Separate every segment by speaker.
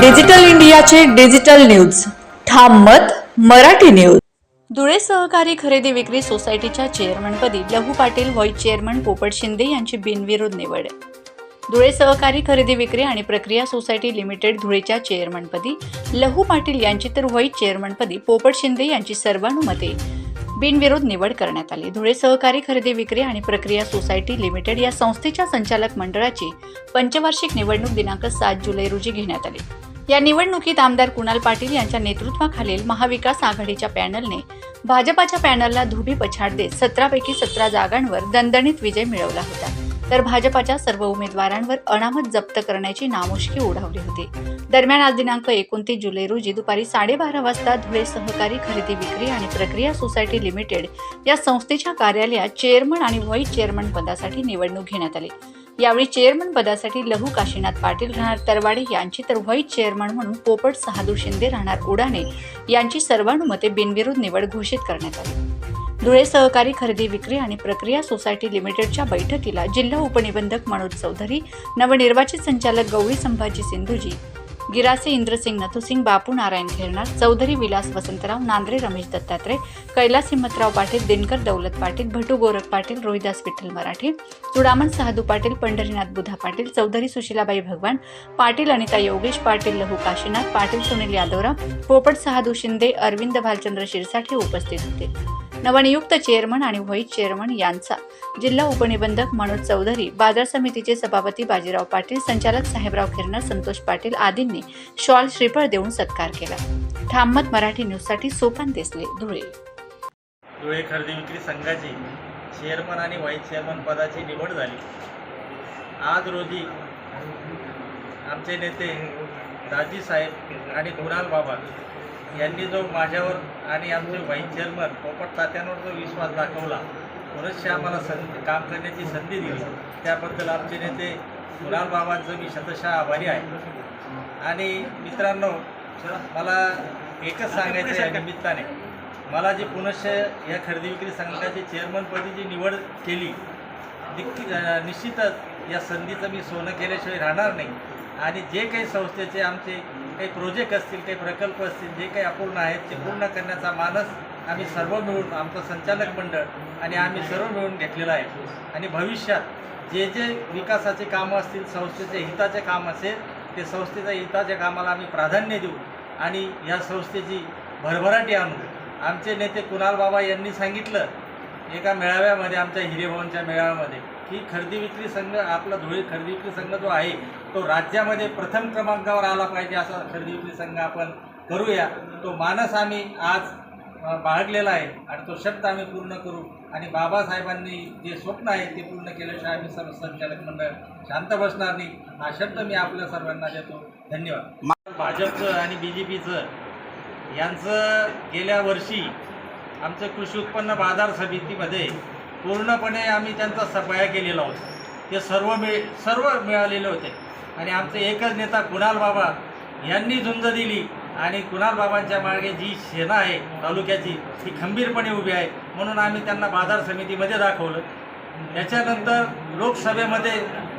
Speaker 1: Digital इंडियाचे digital news. ठाम मत मराठी न्यूज. धुळे सहकारी खरेदी विक्री सोसायटीच्या चेअरमनपदी लहू पाटील व्हाईस चेअरमन पोपट शिंदे यांची बिनविरोध निवड. धुळे सहकारी खरेदी विक्री आणि प्रक्रिया सोसायटी लिमिटेड धुळेच्या चेअरमनपदी लहू पाटील यांची तर व्हाईस चेअरमनपदी पोपट शिंदे यांची सर्वानुमते बिनविरोध निवड करण्यात आली. धुळे सहकारी खरेदी विक्री आणि प्रक्रिया सोसायटी लिमिटेड या संस्थेच्या संचालक मंडळाची पंचवार्षिक निवडणूक दिनांक सात जुलै रोजी घेण्यात आली. या निवडणुकीत आमदार कुणाल पाटील यांच्या नेतृत्वाखालील महाविकास आघाडीच्या पॅनलने भाजपाच्या पॅनलला धुबी पछाड देत सतरापैकी सतरा जागांवर दणदणीत विजय मिळवला होता. तर भाजपाच्या सर्व उमेदवारांवर अनामत जप्त करण्याची नामुष्की ओढावली होती. दरम्यान आज दिनांक एकोणतीस जुलै रोजी दुपारी साडेबारा वाजता धुळे सहकारी खरेदी विक्री आणि प्रक्रिया सोसायटी लिमिटेड या संस्थेच्या कार्यालयात चेअरमन आणि व्हाईस चेअरमन पदासाठी निवडणूक घेण्यात आली. यावेळी चेअरमन पदासाठी लहू काशीनाथ पाटील राहणार तरवाडे यांची तर व्हाईस चेअरमन म्हणून पोपट सहादू शिंदे राहणार उडाणे यांची सर्वानुमते बिनविरोध निवड घोषित करण्यात आली. धुळे सहकारी खरेदी विक्री आणि प्रक्रिया सोसायटी लिमिटेडच्या बैठकीला जिल्हा उपनिबंधक मनोज चौधरी नवनिर्वाचित संचालक गौरी संभाजी सिंधूजी गिरासे इंद्रसिंग नथुसिंग बापू नारायण खेरणार चौधरी विलास वसंतराव नांद्रे रमेश दत्तात्रय कैलास हिम्मतराव पाटील दिनकर दौलत पाटील भटू गोरख पाटील रोहिदास विठ्ठल मराठे चुडामण सहादू पाटील पंढरीनाथ बुधा पाटील चौधरी सुशीलाबाई भगवान पाटील अनिता योगेश पाटील लहू काशीनाथ पाटील सुनील यादवराव पोपट सहादू शिंदे अरविंद भालचंद्र शिरसाठे उपस्थित होते. नवनियुक्त चेअरमन आणि व्हाईस चेअरमन यांचा जिल्हा उपनिबंधक मनोज चौधरी बाजार समितीचे सभापती बाजीराव पाटील संचालक साहेबराव खिरणार संतोष पाटील आदींनी शॉल श्रीफळ देऊन सत्कार केला. ठाममत मराठी न्यूजसाठी सोपान देसले धुळे.
Speaker 2: धुळे खरेदी विक्री संघाची चेअरमन आणि व्हाईस चेअरमन पदाची निवड झाली. आज रोजी आमचे नेते दाजी साहेब आणि कुणाल बाबा यांनी जो माझ्यावर आणि आमचे व्हाईस चेअरमन पोपट तात्यांवर जो विश्वास दाखवला पुनश्च आम्हाला संधी काम करण्याची संधी दिली. त्याबद्दल आमचे नेते कुणाल बाबांचं मी शतशः आभारी आहे. आणि मित्रांनो मला एकच सांगायचं आहे या निमित्ताने. मला जी पुनश्च या खरेदी विक्री संघाची चेअरमनपदी जी निवड केली निश्चितच या संधीचं मी सोनं केल्याशिवाय राहणार नाही. आणि जे काही संस्थेचे आमचे काही प्रोजेक्ट असतील काही प्रकल्प असतील जे काही अपूर्ण आहेत ते पूर्ण करण्याचा मानस आम्ही सर्व मिळून आमचं संचालक मंडळ आणि आम्ही सर्व मिळून घेतलेलं आहे. आणि भविष्यात जे जे विकासाचे कामं असतील संस्थेचे हिताचे काम असेल ते संस्थेच्या हिताच्या कामाला आम्ही प्राधान्य देऊ आणि या संस्थेची भरभराटी आणू. आमचे नेते कुणाल बाबा यांनी सांगितलं एका मेळाव्यामध्ये आमच्या हिरेभवनच्या मेळाव्यामध्ये की खरेदी विक्री संघ आपला धुळे खरेदी विक्री संघ जो आहे तो राज्यामध्ये प्रथम क्रमांकावर आला पाहिजे असा खरेदी विक्री संघ आपण करूया. तो मानस आम्ही आज बाळगलेला आहे आणि तो शब्द आम्ही पूर्ण करू. आणि बाबासाहेबांनी जे स्वप्न आहे ते पूर्ण केल्याशिवाय आम्ही सर्व संचालक मंडळ शांत बसणार नाही. हा शब्द मी आपल्या सर्वांना देतो. धन्यवाद. भाजपचं आणि बी जे पीचं यांचं गेल्या वर्षी आमचं कृषी उत्पन्न बाजार समितीमध्ये पूर्णपणे आम्ही त्यांचा सफाया केलेला होता. ते सर्व मिळ सर्व मिळालेले होते. आणि आमचे एकच नेता कुणाल बाबा यांनी झुंज दिली आणि कुणाल बाबांच्या मागे जी सेना आहे तालुक्याची ती खंबीरपणे उभी आहे म्हणून आम्ही त्यांना बाजार समितीमध्ये दाखवलं. त्याच्यानंतर लोकसभेमध्ये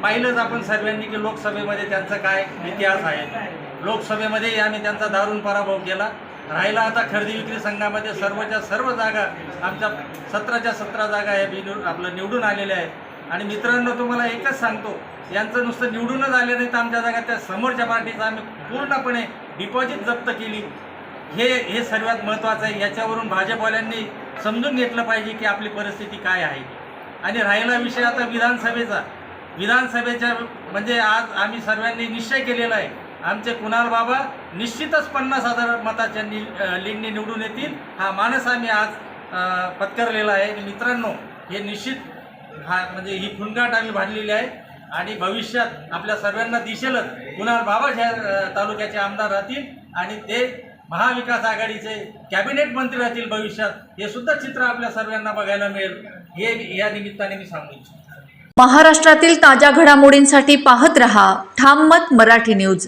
Speaker 2: पाहिलंच आपण सर्वांनी की लोकसभेमध्ये त्यांचा काय इतिहास आहे. लोकसभेमध्येही आम्ही त्यांचा दारुण पराभव केला. राहिला आता खरेदी विक्री संघामध्ये सर्वच्या सर्व जागा आमच्या सतराच्या सतरा जागा या बिनू आपलं निवडून आलेल्या आहेत. आणि मित्रांनो तुम्हाला एकच सांगतो यांचं नुसतं निवडूनच आले नाही तर आमच्या जागा त्या समोरच्या पार्टीचं आम्ही पूर्णपणे डिपॉझिट जप्त केली. हे हे सर्वात महत्त्वाचं आहे. याच्यावरून भाजपवाल्यांनी समजून घेतलं पाहिजे की आपली परिस्थिती काय आहे. आणि राहिला विषय आता विधानसभेचा. विधानसभेच्या म्हणजे आज आम्ही सर्वांनी निश्चय केलेला आहे आमचे कुणाल बाबा निश्चितच पन्नास हजार मताच्या नि लीडने निवडून येतील. हा मानस आम्ही आज पत्करलेला आहे. मित्रांनो हे निश्चित हा म्हणजे ही खुणगाट आम्ही बांधलेली आहे. आणि भविष्यात आपल्या सर्वांना दिसेलच कुणाल बाबा ह्या तालुक्याचे आमदार राहतील. आणि ते महाविकास आघाडीचे कॅबिनेट मंत्री राहतील भविष्यात. हे सुद्धा चित्र आपल्या सर्वांना बघायला मिळेल. हे या निमित्ताने मी सांगू इच्छितो.
Speaker 1: महाराष्ट्रातील ताज्या घडामोडींसाठी पाहत रहा. ठाम मत मराठी न्यूज.